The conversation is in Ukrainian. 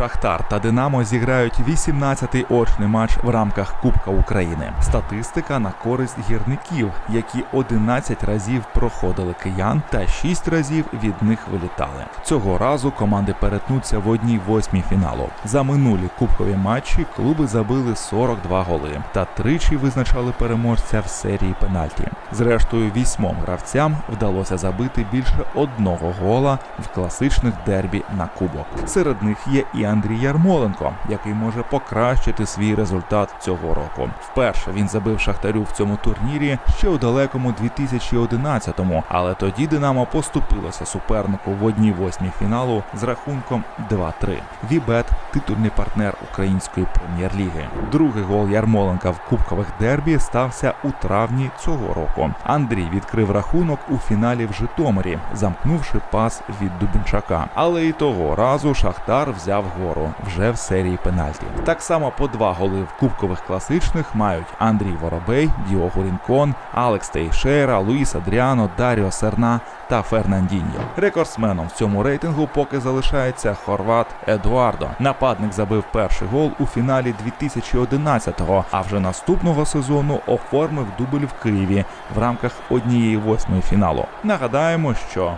Шахтар та Динамо зіграють 18-й очний матч в рамках Кубка України. Статистика на користь гірників, які 11 разів проходили киян та 6 разів від них вилітали. Цього разу команди перетнуться в одній восьмій фіналу. За минулі кубкові матчі клуби забили 42 голи та тричі визначали переможця в серії пенальті. Зрештою, вісьмом гравцям вдалося забити більше одного гола в класичних дербі на кубок. Серед них є і Андрій Ярмоленко, який може покращити свій результат цього року. Вперше він забив шахтарю в цьому турнірі ще у далекому 2011-му, але тоді Динамо поступилося супернику в одній восьмій фіналу з рахунком 2-3. Вібет титульний партнер української прем'єр-ліги. Другий гол Ярмоленка в кубкових дербі стався у травні цього року. Андрій відкрив рахунок у фіналі в Житомирі, замкнувши пас від Дубінчака. Але і того разу Шахтар взяв гору вже в серії пенальті. Так само по два голи в кубкових класичних мають Андрій Воробей, Діого Рінкон, Алекс Тейшера, Луїс Адріано, Даріо Серна та Фернандіньо. Рекордсменом в цьому рейтингу поки залишається хорват Едуардо. Нападник забив перший гол у фіналі 2011-го, а вже наступного сезону оформив дубль в Києві в рамках однієї восьмої фіналу. Нагадаємо, що